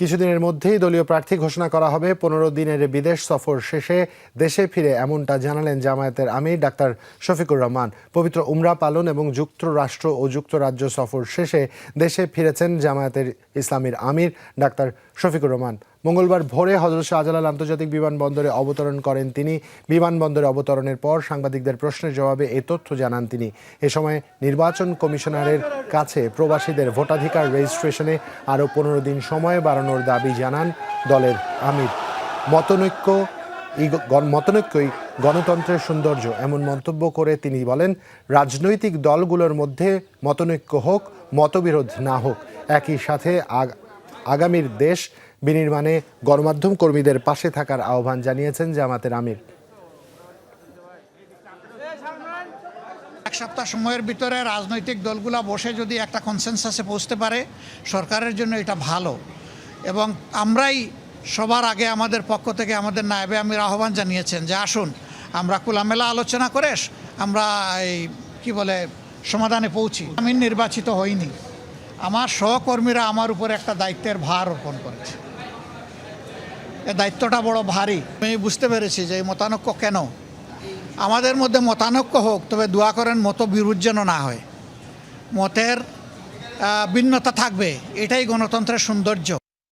কিছুদিনের মধ্যেই দলীয় প্রার্থী ঘোষণা করা হবে, পনেরো দিনের বিদেশ সফর শেষে দেশে ফিরে এমনটা জানালেন জামায়াতের আমির ডাক্তার শফিকুর রহমান। পবিত্র উমরা পালন এবং যুক্তরাষ্ট্র ও যুক্তরাজ্য সফর শেষে দেশে ফিরেছেন জামায়াতের ইসলামীর আমির ডাক্তার শফিকুর রহমান। মঙ্গলবার ভোরে হজরত শাহজালাল আন্তর্জাতিক বিমানবন্দরে অবতরণ করেন তিনি। বিমানবন্দরে অবতরণের পর সাংবাদিকদের প্রশ্নের জবাবে এ তথ্য জানান তিনি। এ সময় নির্বাচন কমিশনারের কাছে প্রবাসীদের ভোটাধিকার রেজিস্ট্রেশনে আরও পনেরো দিন সময় বাড়ানোর দাবি জানান দলের আমির। মতনৈক্য মতনৈক্যই গণতন্ত্রের সৌন্দর্য এমন মন্তব্য করে তিনি বলেন, রাজনৈতিক দলগুলোর মধ্যে মতনৈক্য হোক, মতবিরোধ না হোক, একই সাথে আগ- আগামীর দেশ বিনির্মাণে গণমাধ্যম কর্মীদের পাশে থাকার আহ্বান জানিয়েছেন জামাতের আমির। এক সপ্তাহ সময়ের ভিতরে রাজনৈতিক দলগুলা বসে যদি একটা কনসেনসাসে পৌঁছতে পারে, সরকারের জন্য এটা ভালো। এবং আমরাই সবার আগে আমাদের পক্ষ থেকে আমাদের নায়েবে আমির আহ্বান জানিয়েছেন যে, আসুন, আমরা খোলামেলা আলোচনা করে আমরা এই, কি বলে, সমাধানে পৌঁছি। আমি নির্বাচিত হইনি। আমার সহকর্মীরা আমার উপর একটা দায়িত্বের ভার অর্পণ করেছে। দায়িত্বটা বড় ভারী। আমি বুঝতে পেরেছি যে এই মতানক্য কেন? আমাদের মধ্যে মতানক্য হোক, তবে দোয়া করেন মত বিরোধ যেন না হয়। মতের ভিন্নতা থাকবে, এটাই গণতন্ত্রের সৌন্দর্য।